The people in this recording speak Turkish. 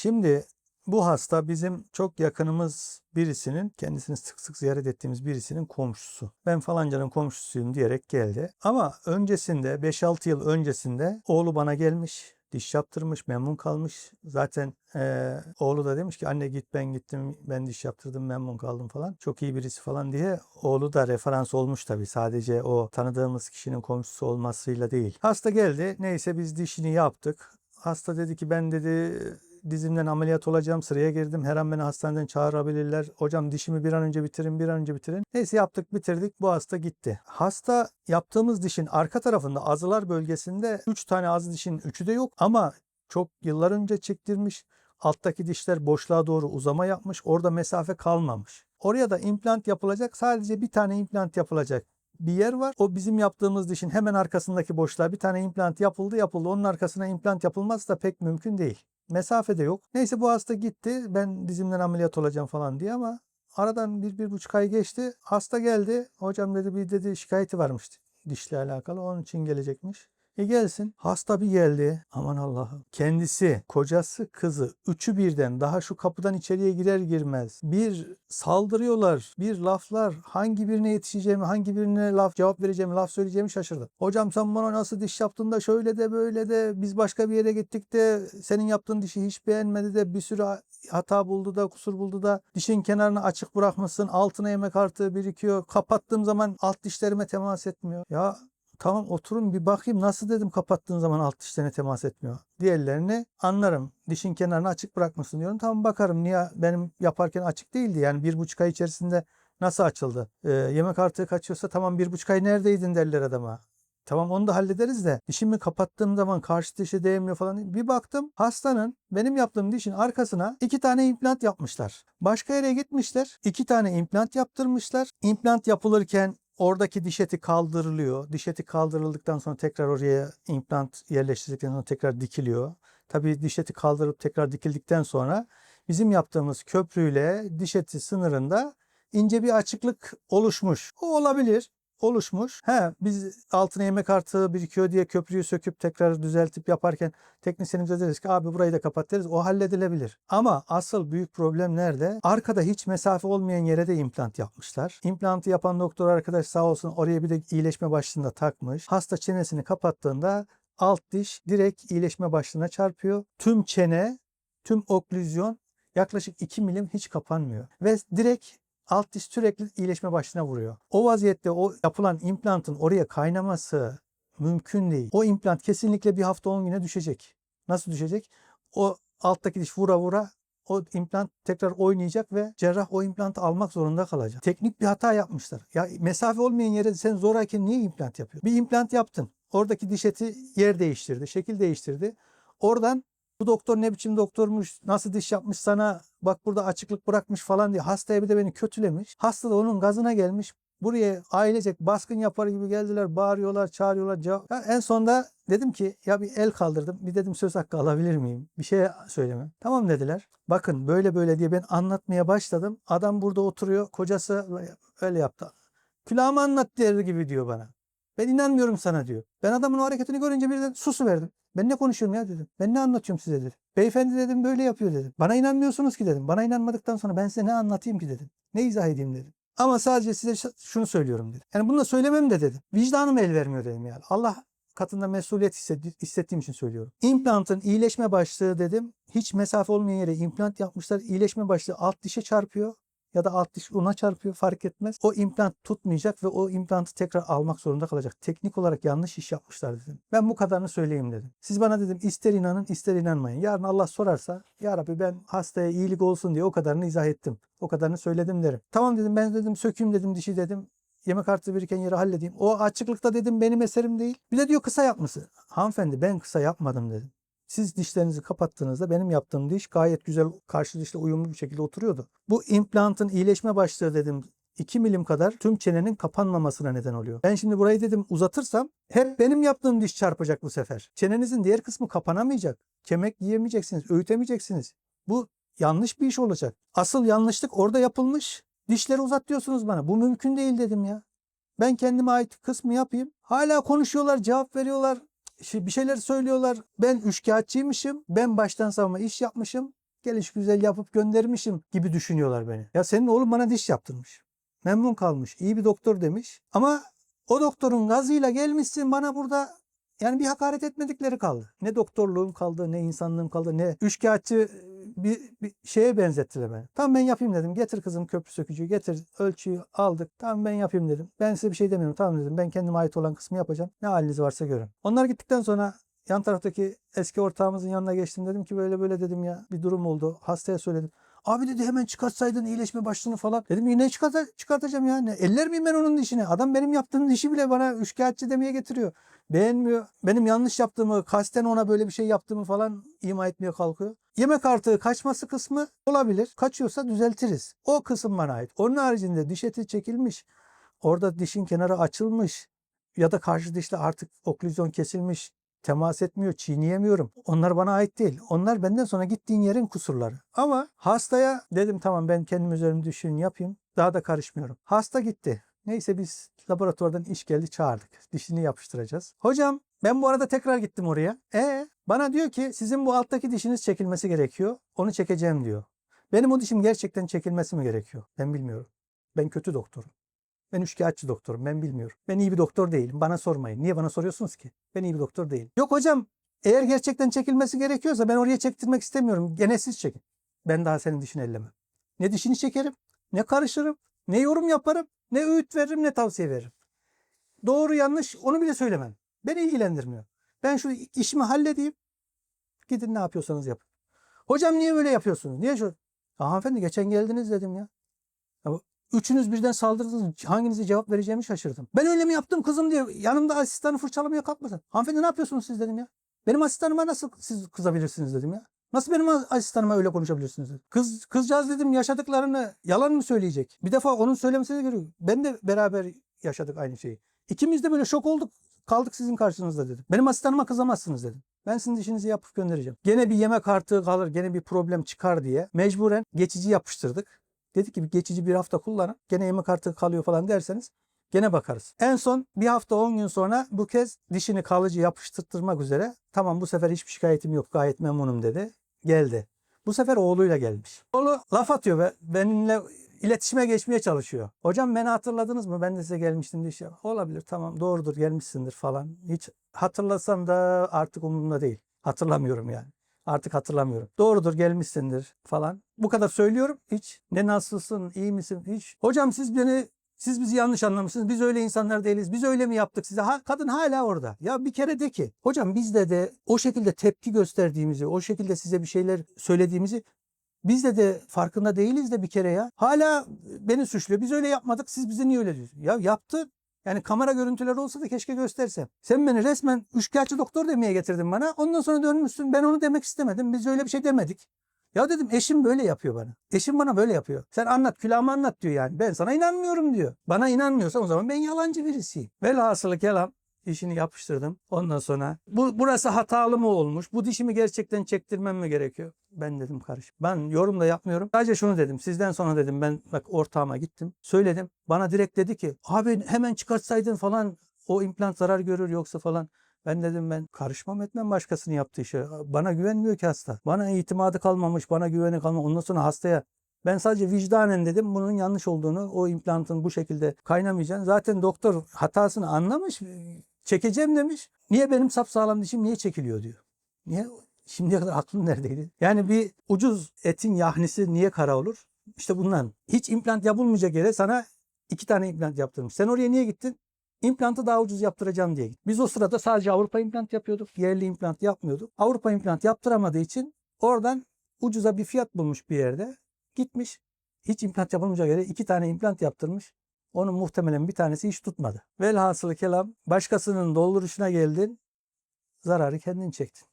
Şimdi bu hasta bizim çok yakınımız birisinin kendisini sık sık ziyaret ettiğimiz birisinin komşusu. Ben falancanın komşusuyum diyerek geldi. Ama öncesinde 5-6 yıl öncesinde oğlu bana gelmiş. Diş yaptırmış, memnun kalmış. Zaten eee, oğlu da demiş ki anne git ben gittim, ben diş yaptırdım, memnun kaldım falan. Çok iyi birisi falan diye oğlu da referans olmuş tabii. Sadece o tanıdığımız kişinin komşusu olmasıyla değil. Hasta geldi. Neyse biz dişini yaptık. Hasta dedi ki ben dedi dizimden ameliyat olacağım. Sıraya girdim. Her an beni hastaneden çağırabilirler. Hocam dişimi bir an önce bitirin, bir an önce bitirin. Neyse yaptık, bitirdik. Bu hasta gitti. Hasta yaptığımız dişin arka tarafında azılar bölgesinde 3 tane azı dişin 3'ü de yok ama çok yıllar önce çektirmiş. Alttaki dişler boşluğa doğru uzama yapmış. Orada mesafe kalmamış. Oraya da implant yapılacak. Sadece bir tane implant yapılacak bir yer var. O bizim yaptığımız dişin hemen arkasındaki boşluğa bir tane implant yapıldı yapıldı. Onun arkasına implant yapılmaz da pek mümkün değil. Mesafe de yok. Neyse bu hasta gitti. Ben dizimden ameliyat olacağım falan diye ama aradan bir, bir buçuk ay geçti. Hasta geldi. Hocam dedi bir dedi şikayeti varmış dişle alakalı. Onun için gelecekmiş. E gelsin. Hasta bir geldi. Aman Allah'ım. Kendisi, kocası, kızı üçü birden daha şu kapıdan içeriye girer girmez bir saldırıyorlar. Bir laflar. Hangi birine yetişeceğimi, hangi birine laf cevap vereceğimi, laf söyleyeceğimi şaşırdım. Hocam sen bana nasıl diş yaptın da şöyle de böyle de biz başka bir yere gittik de senin yaptığın dişi hiç beğenmedi de bir sürü hata buldu da kusur buldu da dişin kenarını açık bırakmışsın. Altına yemek artığı birikiyor. Kapattığım zaman alt dişlerime temas etmiyor. Ya Tamam oturun bir bakayım nasıl dedim kapattığın zaman alt dişlerine temas etmiyor. Diğerlerini anlarım. Dişin kenarını açık bırakmışsın diyorum. Tamam bakarım niye benim yaparken açık değildi. Yani bir buçuk ay içerisinde nasıl açıldı? Ee, yemek artığı kaçıyorsa tamam bir buçuk ay neredeydin derler adama. Tamam onu da hallederiz de dişimi kapattığım zaman karşı dişe değmiyor falan. Bir baktım hastanın benim yaptığım dişin arkasına iki tane implant yapmışlar. Başka yere gitmişler. iki tane implant yaptırmışlar. İmplant yapılırken Oradaki diş eti kaldırılıyor. Diş eti kaldırıldıktan sonra tekrar oraya implant yerleştirdikten sonra tekrar dikiliyor. Tabii diş eti kaldırıp tekrar dikildikten sonra bizim yaptığımız köprüyle diş eti sınırında ince bir açıklık oluşmuş. O olabilir oluşmuş. He biz altına yemek artığı birikiyor diye köprüyü söküp tekrar düzeltip yaparken teknisyenimize deriz ki abi burayı da kapat deriz. O halledilebilir. Ama asıl büyük problem nerede? Arkada hiç mesafe olmayan yere de implant yapmışlar. İmplantı yapan doktor arkadaş sağ olsun oraya bir de iyileşme başlığında takmış. Hasta çenesini kapattığında alt diş direkt iyileşme başlığına çarpıyor. Tüm çene, tüm oklüzyon yaklaşık 2 milim hiç kapanmıyor. Ve direkt alt diş sürekli iyileşme başına vuruyor. O vaziyette o yapılan implantın oraya kaynaması mümkün değil. O implant kesinlikle bir hafta 10 güne düşecek. Nasıl düşecek? O alttaki diş vura vura o implant tekrar oynayacak ve cerrah o implantı almak zorunda kalacak. Teknik bir hata yapmışlar. Ya mesafe olmayan yere sen zorayken niye implant yapıyorsun? Bir implant yaptın. Oradaki diş eti yer değiştirdi, şekil değiştirdi. Oradan bu doktor ne biçim doktormuş, nasıl diş yapmış sana, bak burada açıklık bırakmış falan diye hastaya bir de beni kötülemiş. Hasta da onun gazına gelmiş. Buraya ailecek baskın yapar gibi geldiler, bağırıyorlar, çağırıyorlar. Cevap. Ya en sonunda dedim ki ya bir el kaldırdım. Bir dedim söz hakkı alabilir miyim? Bir şey söyleme. Tamam dediler. Bakın böyle böyle diye ben anlatmaya başladım. Adam burada oturuyor. Kocası öyle yaptı. Külahımı anlat der gibi diyor bana. Ben inanmıyorum sana diyor. Ben adamın o hareketini görünce birden susu verdim. Ben ne konuşuyorum ya dedim. Ben ne anlatıyorum size dedim. Beyefendi dedim böyle yapıyor dedim. Bana inanmıyorsunuz ki dedim. Bana inanmadıktan sonra ben size ne anlatayım ki dedim. Ne izah edeyim dedim. Ama sadece size şunu söylüyorum dedim. Yani bunu da söylemem de dedim. Vicdanım el vermiyor dedim yani. Allah katında mesuliyet hissettiğim için söylüyorum. İmplantın iyileşme başlığı dedim. Hiç mesafe olmayan yere implant yapmışlar. İyileşme başlığı alt dişe çarpıyor ya da alt diş una çarpıyor fark etmez. O implant tutmayacak ve o implantı tekrar almak zorunda kalacak. Teknik olarak yanlış iş yapmışlar dedim. Ben bu kadarını söyleyeyim dedim. Siz bana dedim ister inanın ister inanmayın. Yarın Allah sorarsa ya Rabbi ben hastaya iyilik olsun diye o kadarını izah ettim. O kadarını söyledim derim. Tamam dedim ben dedim sökeyim dedim dişi dedim. Yemek artı biriken yeri halledeyim. O açıklıkta dedim benim eserim değil. Bir de diyor kısa yapmışsın. Hanımefendi ben kısa yapmadım dedim. Siz dişlerinizi kapattığınızda benim yaptığım diş gayet güzel karşı dişle uyumlu bir şekilde oturuyordu. Bu implantın iyileşme başlığı dedim 2 milim kadar tüm çenenin kapanmamasına neden oluyor. Ben şimdi burayı dedim uzatırsam hep benim yaptığım diş çarpacak bu sefer. Çenenizin diğer kısmı kapanamayacak. Kemek yiyemeyeceksiniz, öğütemeyeceksiniz. Bu yanlış bir iş olacak. Asıl yanlışlık orada yapılmış. Dişleri uzat diyorsunuz bana. Bu mümkün değil dedim ya. Ben kendime ait kısmı yapayım. Hala konuşuyorlar, cevap veriyorlar bir şeyler söylüyorlar. Ben üçkağıtçıymışım. Ben baştan savma iş yapmışım. geliş güzel yapıp göndermişim gibi düşünüyorlar beni. Ya senin oğlun bana diş yaptırmış. Memnun kalmış. iyi bir doktor demiş. Ama o doktorun gazıyla gelmişsin bana burada yani bir hakaret etmedikleri kaldı. Ne doktorluğum kaldı, ne insanlığım kaldı, ne üçkağıtçı bir, bir şeye benzettiler beni. Tamam ben yapayım dedim. Getir kızım köprü sökücüyü, getir ölçüyü aldık. Tamam ben yapayım dedim. Ben size bir şey demiyorum. Tamam dedim. Ben kendime ait olan kısmı yapacağım. Ne haliniz varsa görün. Onlar gittikten sonra yan taraftaki eski ortağımızın yanına geçtim. Dedim ki böyle böyle dedim ya bir durum oldu. Hastaya söyledim. Abi dedi hemen çıkartsaydın iyileşme başlığını falan. Dedim ki ne çıkarta, çıkartacağım ya? Ne, eller miyim ben onun dişine? Adam benim yaptığım dişi bile bana üçkağıtçı demeye getiriyor. Beğenmiyor. Benim yanlış yaptığımı, kasten ona böyle bir şey yaptığımı falan ima etmeye kalkıyor. Yemek artığı kaçması kısmı olabilir. Kaçıyorsa düzeltiriz. O kısım bana ait. Onun haricinde diş eti çekilmiş. Orada dişin kenarı açılmış. Ya da karşı dişle artık oklüzyon kesilmiş. Temas etmiyor, çiğneyemiyorum. Onlar bana ait değil. Onlar benden sonra gittiğin yerin kusurları. Ama hastaya dedim tamam ben kendim üzerimde düşünün yapayım. Daha da karışmıyorum. Hasta gitti. Neyse biz laboratuvardan iş geldi çağırdık. Dişini yapıştıracağız. Hocam ben bu arada tekrar gittim oraya. E bana diyor ki sizin bu alttaki dişiniz çekilmesi gerekiyor. Onu çekeceğim diyor. Benim o dişim gerçekten çekilmesi mi gerekiyor? Ben bilmiyorum. Ben kötü doktorum. Ben üçkağıtçı doktorum. Ben bilmiyorum. Ben iyi bir doktor değilim. Bana sormayın. Niye bana soruyorsunuz ki? Ben iyi bir doktor değilim. Yok hocam eğer gerçekten çekilmesi gerekiyorsa ben oraya çektirmek istemiyorum. Gene siz çekin. Ben daha senin dişini ellemem. Ne dişini çekerim, ne karışırım, ne yorum yaparım, ne öğüt veririm, ne tavsiye veririm. Doğru yanlış onu bile söylemem. Beni ilgilendirmiyor. Ben şu işimi halledeyim. Gidin ne yapıyorsanız yapın. Hocam niye böyle yapıyorsunuz? Niye şu? Ya hanımefendi geçen geldiniz dedim ya. ya Üçünüz birden saldırdınız. Hanginize cevap vereceğimi şaşırdım. Ben öyle mi yaptım kızım diye yanımda asistanı fırçalamaya kalkmasın. Hanımefendi ne yapıyorsunuz siz dedim ya. Benim asistanıma nasıl siz kızabilirsiniz dedim ya. Nasıl benim asistanıma öyle konuşabilirsiniz dedim. Kız, kızcağız dedim yaşadıklarını yalan mı söyleyecek? Bir defa onun söylemesine göre ben de beraber yaşadık aynı şeyi. İkimiz de böyle şok olduk. Kaldık sizin karşınızda dedim. Benim asistanıma kızamazsınız dedim. Ben sizin işinizi yapıp göndereceğim. Gene bir yemek artığı kalır, gene bir problem çıkar diye mecburen geçici yapıştırdık. Dedik ki geçici bir hafta kullanın. Gene yemek artığı kalıyor falan derseniz gene bakarız. En son bir hafta 10 gün sonra bu kez dişini kalıcı yapıştırtmak üzere tamam bu sefer hiçbir şikayetim yok gayet memnunum dedi. Geldi. Bu sefer oğluyla gelmiş. Oğlu laf atıyor ve benimle iletişime geçmeye çalışıyor. Hocam beni hatırladınız mı? Ben de size gelmiştim diye şey. Olabilir tamam doğrudur gelmişsindir falan. Hiç hatırlasam da artık umurumda değil. Hatırlamıyorum yani. Artık hatırlamıyorum. Doğrudur gelmişsindir falan. Bu kadar söylüyorum. Hiç ne nasılsın, iyi misin? Hiç. Hocam siz beni siz bizi yanlış anlamışsınız. Biz öyle insanlar değiliz. Biz öyle mi yaptık size? Ha, kadın hala orada. Ya bir kere de ki hocam biz de de o şekilde tepki gösterdiğimizi, o şekilde size bir şeyler söylediğimizi biz de de farkında değiliz de bir kere ya. Hala beni suçluyor. Biz öyle yapmadık. Siz bize niye öyle diyorsunuz? Ya yaptı. Yani kamera görüntüleri olsa da keşke göstersem. Sen beni resmen üçkağıtçı doktor demeye getirdin bana. Ondan sonra dönmüşsün. Ben onu demek istemedim. Biz öyle bir şey demedik. Ya dedim eşim böyle yapıyor bana. Eşim bana böyle yapıyor. Sen anlat külahımı anlat diyor yani. Ben sana inanmıyorum diyor. Bana inanmıyorsan o zaman ben yalancı birisiyim. Velhasılı kelam işini yapıştırdım. Ondan sonra bu burası hatalı mı olmuş? Bu dişimi gerçekten çektirmem mi gerekiyor? Ben dedim karış. Ben yorum da yapmıyorum. Sadece şunu dedim. Sizden sonra dedim ben bak ortağıma gittim. Söyledim. Bana direkt dedi ki abi hemen çıkartsaydın falan o implant zarar görür yoksa falan. Ben dedim ben karışmam etmem başkasının yaptığı işe. Bana güvenmiyor ki hasta. Bana itimadı kalmamış, bana güveni kalmamış. Ondan sonra hastaya ben sadece vicdanen dedim bunun yanlış olduğunu, o implantın bu şekilde kaynamayacağını. Zaten doktor hatasını anlamış, çekeceğim demiş. Niye benim sapsağlam dişim niye çekiliyor diyor. Niye? Şimdiye kadar aklım neredeydi? Yani bir ucuz etin yahnisi niye kara olur? İşte bundan. Hiç implant yapılmayacak yere sana iki tane implant yaptırmış. Sen oraya niye gittin? İmplantı daha ucuz yaptıracağım diye gittim. Biz o sırada sadece Avrupa implant yapıyorduk. Yerli implant yapmıyorduk. Avrupa implant yaptıramadığı için oradan ucuza bir fiyat bulmuş bir yerde. Gitmiş. Hiç implant yapılmayacak yere iki tane implant yaptırmış. Onun muhtemelen bir tanesi hiç tutmadı. Velhasılı kelam başkasının dolduruşuna geldin. Zararı kendin çektin.